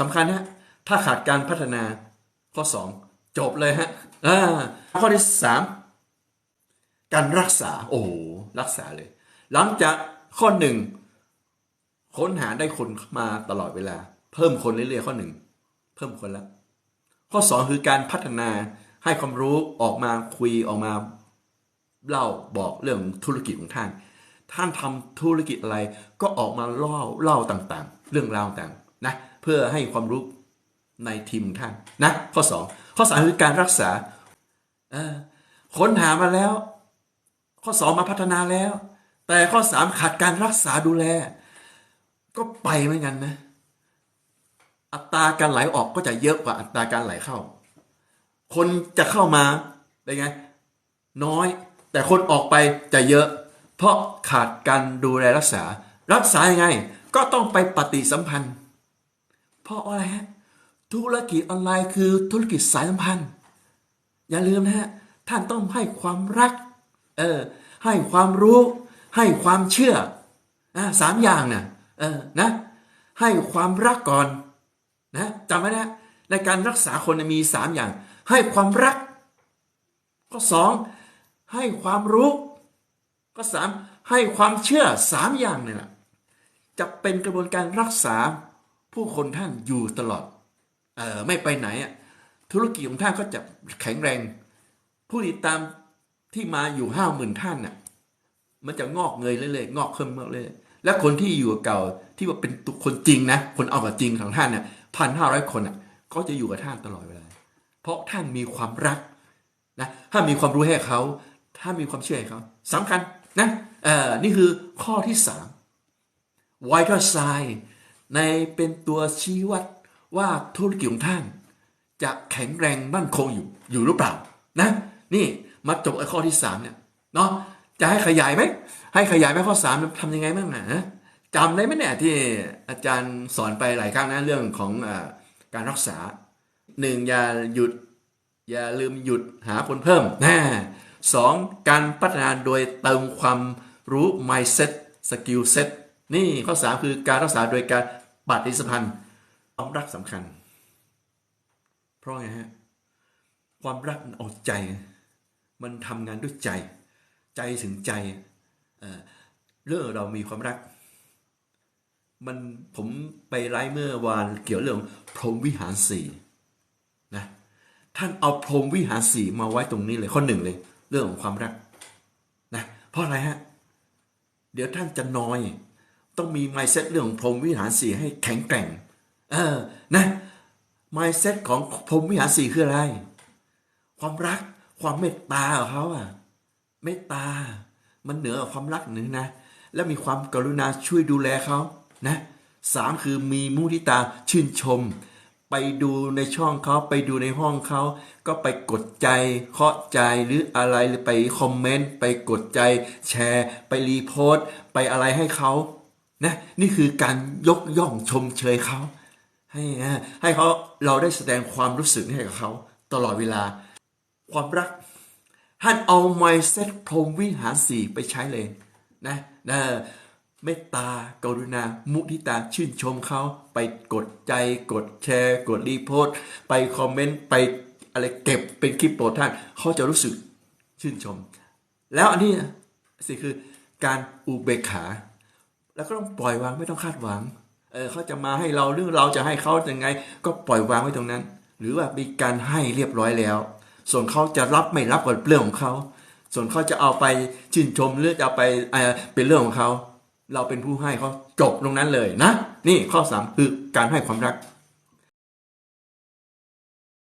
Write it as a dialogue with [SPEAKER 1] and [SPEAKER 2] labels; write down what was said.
[SPEAKER 1] สำคัญฮะถ้าขาดการพัฒนาข้อสองจบเลยฮะข้อที่สามการรักษาโอ้รักษาเลย หลังจากข้อหนึ่งค้นหาได้คนมาตลอดเวลา เพิ่มคนเรื่อยๆข้อหนึ่งเพิ่มคนแล้วข้อสองคือการพัฒนาให้ความรู้ออกมาคุยออกมาเล่าบอกเรื่องธุรกิจของท่าน ท่านทำธุรกิจอะไรก็ออกมาเล่าเล่าต่างๆ เรื่องราวต่างๆนะ พื่อให้ความรู้ในทีมท่านนะข้อสองข้อสามคือการรักษาค้นหามาแล้ว ข้อสองมาพัฒนาแล้ว แต่ข้อสามขาดการรักษาดูแล ก็ไปเหมือนกันนะ อัตราการไหลออกก็จะเยอะกว่าอัตราการไหลเข้า คนจะเข้ามาเป็นไง น้อย แต่คนออกไปจะเยอะ เพราะขาดการดูแลรักษา รักษายังไง ก็ต้องไปปฏิสัมพันธ์ เพราะอะไรฮะธุรกิจออนไลน์คือธุรกิจสายสัมพันธ์ อย่าลืมนะฮะท่านต้องให้ความรักเออให้ความรู้ให้ความเชื่ออ่าสามอย่างน่ะเออนะให้ความรักก่อนนะจำไว้นะในการรักษาคนมีสามอย่าง ให้ความรัก ก็สองให้ความรู้ ก็สามให้ความเชื่อสามอย่างเนี่ยแหละจะเป็นกระบวนการรักษา ผู้คนท่านอยู่ตลอดเออไม่ไปไหนอะธุรกิจของท่านก็จะแข็งแรง ผู้ติดตามที่มาอยู่ห้าหมื่นท่านน่ะมันจะงอกเงยเรื่อยๆงอกเพิ่มมากเลยๆและคนที่อยู่กับเก่าที่ว่าเป็นคนจริงนะคนเอากับจริงของท่านเนี่ยพันห้าร้อยคนอะก็จะอยู่กับท่านตลอดเวลาเพราะท่านมีความรักนะถ้ามีความรู้ให้เขาถ้ามีความเชื่อให้เขาสำคัญนะเออนี่คือข้อที่สามไวท์ไซ ในเป็นตัวชี้วัดว่าธุรกิจของท่าน จะแข็งแรงมั่นคงอยู่อยู่หรือเปล่านะนี่มาจบไอ้ข้อที่สามเนี่ยเนาะจะให้ขยายไหมให้ขยายไหมข้อสามทำยังไงบ้างนะจำได้ไหมเนี่ยที่อาจารย์สอนไปหลายครั้งนะเรื่องของอการรักษาหนึ่งอย่าหยุดอย่าลืมหยุดหาคนเพิ่มนะสองการพัฒนาโดยเติมความรู้ mindset skill set นี่ข้อสามคือการรักษาโดยการปฏิสัมพันธ์ความรักสำคัญ เพราะไงฮะความรักมันเอาใจ มันทำงานด้วยใจ ใจถึงใจเอ่อเรื่องเรามีความรัก มันผมไปไลฟ์เมื่อวานเกี่ยวเรื่องพรหมวิหารสี่นะท่านเอาพรหมวิหารสี่มาไว้ตรงนี้เลยข้อหนึ่งเลย เรื่องของความรักนะเพราะอะไรฮะเดี๋ยวท่านจะนอย ต้องมี mindset เรื่องของพรหมวิหารสี่ให้แข็งแกร่ง เออนะ mindset ของพรหมวิหารสี่คืออะไร ความรักความเมตตาของเขาอะเมตตา มันเหนือความรักหนึ่งนะ และมีความกรุณาช่วยดูแลเขานะสามคือมีมุทิตาชื่นชม ไปดูในช่องเขาไปดูในห้องเขา ก็ไปกดใจเคาะใจหรืออะไรหรือไปคอมเมนต์ไปกดใจแชร์ ไปรีโพสต์ไปอะไรให้เขา นะนี่คือการยกย่องชมเชยเขาให้ให้เขาเราได้แสดงความรู้สึกให้กับเขาตลอดเวลา ความรักท่านเอา mindset พรมวิหารสี่ไปใช้เลยนะนะเมตตากรุณา มุทิตาชื่นชมเขาไปกดใจกดแชร์ กดรีโพสต์ไปคอมเมนต์ไปอะไรเก็บเป็นคลิปโปรดท่านเขาจะรู้สึกชื่นชม แล้วอันนี้สิคือการอุเบกขา แล้วก็ต้องปล่อยวางไม่ต้องคาดหวัง เออเขาจะมาให้เราหรือเราจะให้เขายังไง ก็ปล่อยวางไว้ตรงนั้น หรือว่ามีการให้เรียบร้อยแล้ว ส่วนเขาจะรับไม่รับก็เรื่องของเขา ส่วนเขาจะเอาไปชื่นชมหรือจะเอาไปเออเป็นเรื่องของเขา เราเป็นผู้ให้เขาจบตรงนั้นเลยนะ นี่ข้อสามคือการให้ความรัก